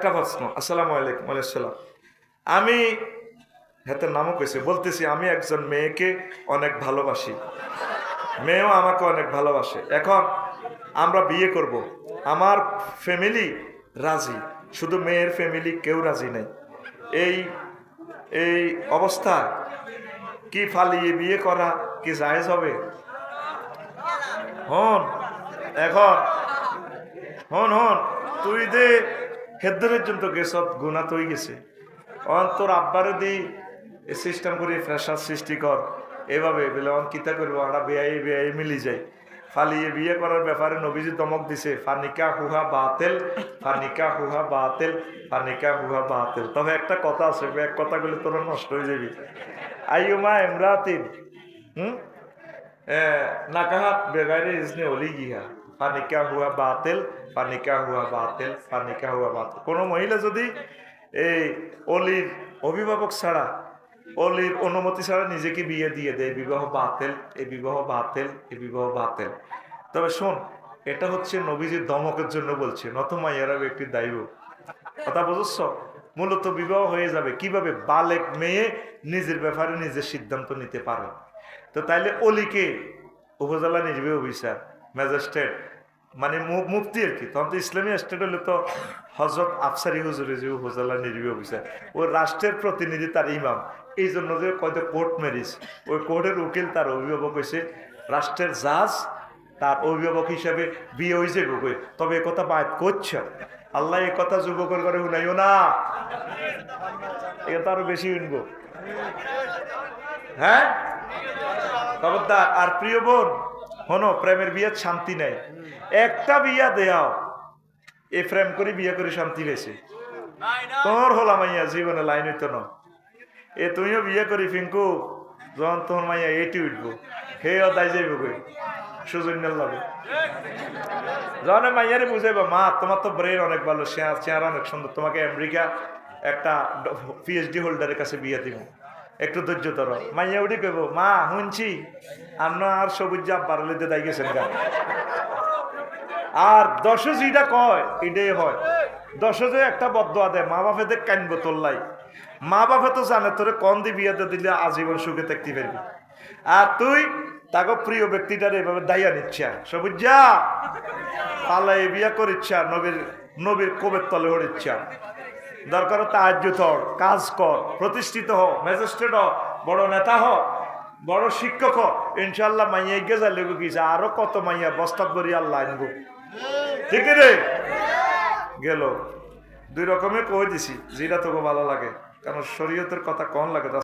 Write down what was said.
একটা প্রশ্ন, আসসালামু আলাইকুম আলাইসাল্লাম আমি হাতে নামও কইছে, বলতেছি আমি একজন মেয়েকে অনেক ভালোবাসি। মেয়েও আমাকে অনেক ভালোবাসে। এখন আমরা বিয়ে করব। আমার ফ্যামিলি রাজি, শুধু মেয়ের ফ্যামিলি কেউ রাজি নেই। এই এই অবস্থা, কি ফালিয়ে বিয়ে করা, কি জায়েজ হবে? হন, এখন, হন হন, তুই দে হেদ্দরের জন্য গেসব গুণা তুই গেছে। অন তোর আব্বারে দি সিস্টেম করে ফ্রেশার সৃষ্টি কর। এভাবে বলে, অন কিতা করব? আমরা বেআই বেআই মিলি যাই। ফালিয়ে বিয়ে করার ব্যাপারে নবীজি দমক দিছে ফানিকা হুহা বাতেল ফানিকা হুহা বাতেল ফানিকা হুহা বাতেল। তবে একটা কথা আছে এক কথা কথাগুলো তোরা নষ্ট হয়ে যাবি। আইয়ুমা এমরাতিন হুম? নাকাহাত বেগাইরে ইসনে অলি গিয়া। ফানিকা হুয়া বাতেল ফানিকা হুয়া বাতেল ফানিকা হুয়া বাতেল। কোনো মহিলা যদি এই অলির অভিভাবক ছাড়া, অলির অনুমতি ছাড়া নিজেকে বিয়ে দিয়ে দেয় বিবাহ বাতেল, এই বিবাহ বাতেল, এই বিবাহ বাতেল। তবে শোন, এটা হচ্ছে নবীজির দমকের জন্য বলছে নত মাইয়ারাও একটি দায়ী কথা বুঝছ? মূলত বিবাহ হয়ে যাবে। কীভাবে? বালেক মেয়ে নিজের ব্যাপারে নিজের সিদ্ধান্ত নিতে পারে। তো তাইলে অলিকে উপজেলা নির্বাহী অফিসার ম্যাজিস্ট্রেট মানে মুফতি আর কি। তখন তো ইসলামী স্টেট হলে তো হজরত আফসারি হুজুরে যে উপজেলা নির্বাহী অফিসার, ওই রাষ্ট্রের প্রতিনিধি তার ইমাম। এই জন্য যে কয়তো কোর্ট ম্যারিজ, ওই কোর্টের উকিল তার অভিভাবক হয়েছে রাষ্ট্রের জাজ, তার অভিভাবক হিসাবে বিয়ে হয়ে যাবে কই। তবে এ কথা বাদ করছে। আল্লাহ এ কথা যুবকের করে শুনাইও না। এটা আরও বেশি শুনব। হ্যাঁ? খবরদার, আর প্রিয় বোন হনো, প্রেমের বিয়ে শান্তি নেই। একটা বিয়া দেয়াও এ প্রেম করে, বিয়ে করে, শান্তি পেয়েছে তোর হলা মাইয়া, জীবনে লাইন হইতো না। এ তুমিও বিয়ে করি, ফিঙ্কু। যখন তোমার মাইয়া এইটি উঠবো হে দায় যাইব সুযোগ নেল লাগে। যখন মাইয়ারে বুঝাইবা, মা, তোমার তো ব্রেন অনেক ভালো, চেহারা অনেক সুন্দর। তোমাকে আমেরিকা একটা পিএইচডি হোল্ডারের কাছে বিয়ে দিব। একটু ধৈর্য ধরো। মাইয়া উঠি কইব, মা, শুনছি। আর সবুজ জাপ বাড়ালিতে দাই গেছেন আর দশে যেটা কয়, এটাই হয়। দশে একটা বদয়া দেয় মা বাপে দেখ কানবো তোল্লাই মা বাপে তো জানে, তোরে কন দি বিয়েতে দিলে আজীবন সুখে থাকতে পারবি? আর তুই তাকে প্রিয় ব্যক্তিটার এভাবে দাইয়া নিচ্ছে। সবুজ যা পালাই বিয়া করিচ্ছা, নবীর নবীর কবের তলে হরিচ্ছা। দরকার তাহাজ্য হক কাজ কর, প্রতিষ্ঠিত হ ম্যাজিস্ট্রেট হ বড় নেতা হ বড় শিক্ষক হ ইনশাল্লাহ মাইয়া এগিয়ে লেগু গিয়েছে আরও কত মাইয়া বস্তাব করি আল্লাহ আনব ঠিক রে? গেল। দুই রকমের কই দিছি, যেটা তোকে ভালো লাগে। কারণ শরীয়তের কথা কম লাগে?